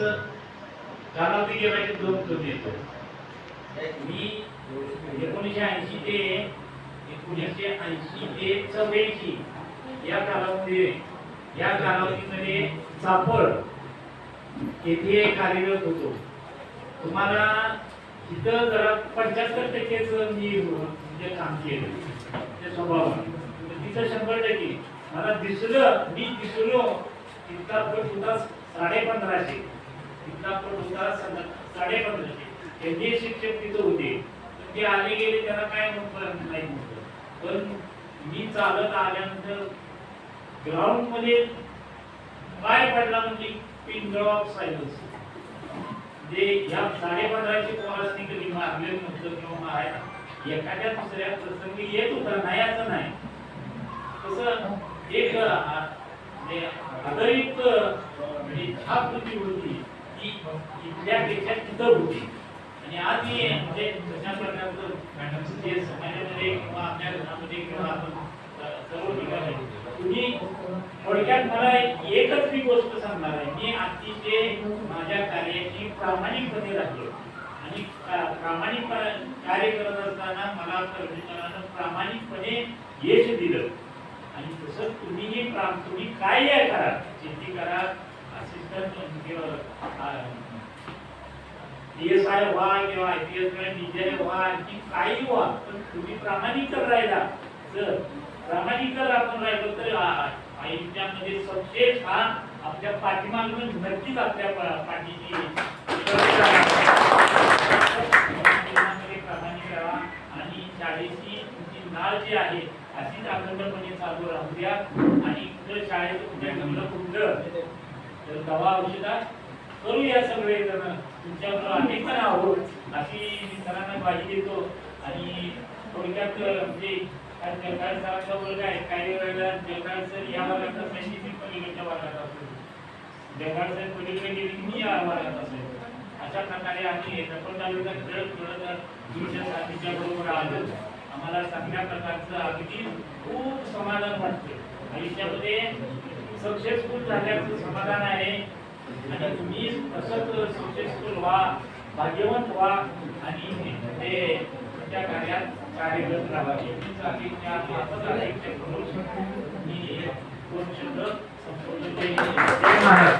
कालावधी गेला की दोन कमी येतो? मी एकोणीसशे ऐंशी ते एकोणीसशे ऐंशी ते चौऱ्याऐंशी या कालावधी या कालावधीमध्ये चाफळ येथे कार्यरत होतो. तुम्हाला इथं जरा पंच्याहत्तर टक्केच मी म्हणजे काम केलं पण तिथं शंभर टक्के. मला दिसलं मी दिसलो तिथला पट होता साडे पंधराशे साडे त्यांचे शिक्षक तिथं होते. ते आले गेले त्याला काय नाही नव्हतं पण मी चालत आल्यानंतर ग्राउंडमध्ये काय पडला म्हणजे पिन ड्रॉप सायलन्स जे या साडे पंधराशे पोरासनी कधी मारले नव्हतं किंवा मारायला एखाद्या दुसऱ्या प्रसंगी येत होता नाही असं नाही. तसं एक अ, म्हणजे आदरित म्हणजे छाप होती होती ती इथल्यापेक्षा तिथं होती. आणि आज मी म्हणजे तशा प्रकारचं मॅडमचं जे समाजामध्ये किंवा आपल्या घरामध्ये किंवा आपण सर्व ठिकाणी तुम्ही थोडक्यात मला एकच मी गोष्ट सांगणार आहे. मी अतिशय माझ्या कार्याची प्रामाणिकपणे राहिलो आणि का- प्रामाणिक कार्य करत असताना मला कर्मचाऱ्यांना प्रामाणिकपणे यश दिलं. आणि तसं तुम्हीही प्रा- तुम्ही काय करा शेती करा असिस्टंट एस आय व्हा किंवा आय पी एस किंवा डीजे व्हा आणखी काही व्हा पण तुम्ही प्रामाणिक राहिला. जर प्रामाणिक आपण राहिलो तर आ- आयुष्यामध्ये सक्सेस हा आपल्या पाठीमागून नक्कीच आपल्या पाठीची प्रामाणिक राहा आणि शाळेची तुमची नाळ जी आहे अशीच अखंडपणे चालू राहू द्या आणि कुठं शाळेत कुठल्या कुठलं तर दवा औषधा करूया सगळे जण तुमच्याबरोबर आम्ही पण आहोत. अशी सरांना ग्वाही देतो आणि थोडक्यात म्हणजे काय सरांचा वर्ग आहे काही वेळेला जगाड सर या वर्गात असायची मी पलीकडच्या वर्गात असतो जगाड सर पलीकडे गेली मी या वर्गात असायचो अशा प्रकारे आम्ही रपण तालुक्यात खेळत खेळत तुमच्या साथीच्या बरोबर आलो आम्हाला चांगल्या प्रकारचं अगदी खूप समाधान वाटते. आयुष्यामध्ये सक्सेसफुल झाल्याचं समाधान आहे. आणि तुम्ही तसंच सक्सेसफुल व्हा भाग्यवंत व्हा आणि ते त्या कार्यात कार्यरत राहा. एवढीच अपेक्षा माझंच अपेक्षा करून मी दोन शब्द संपूर्ण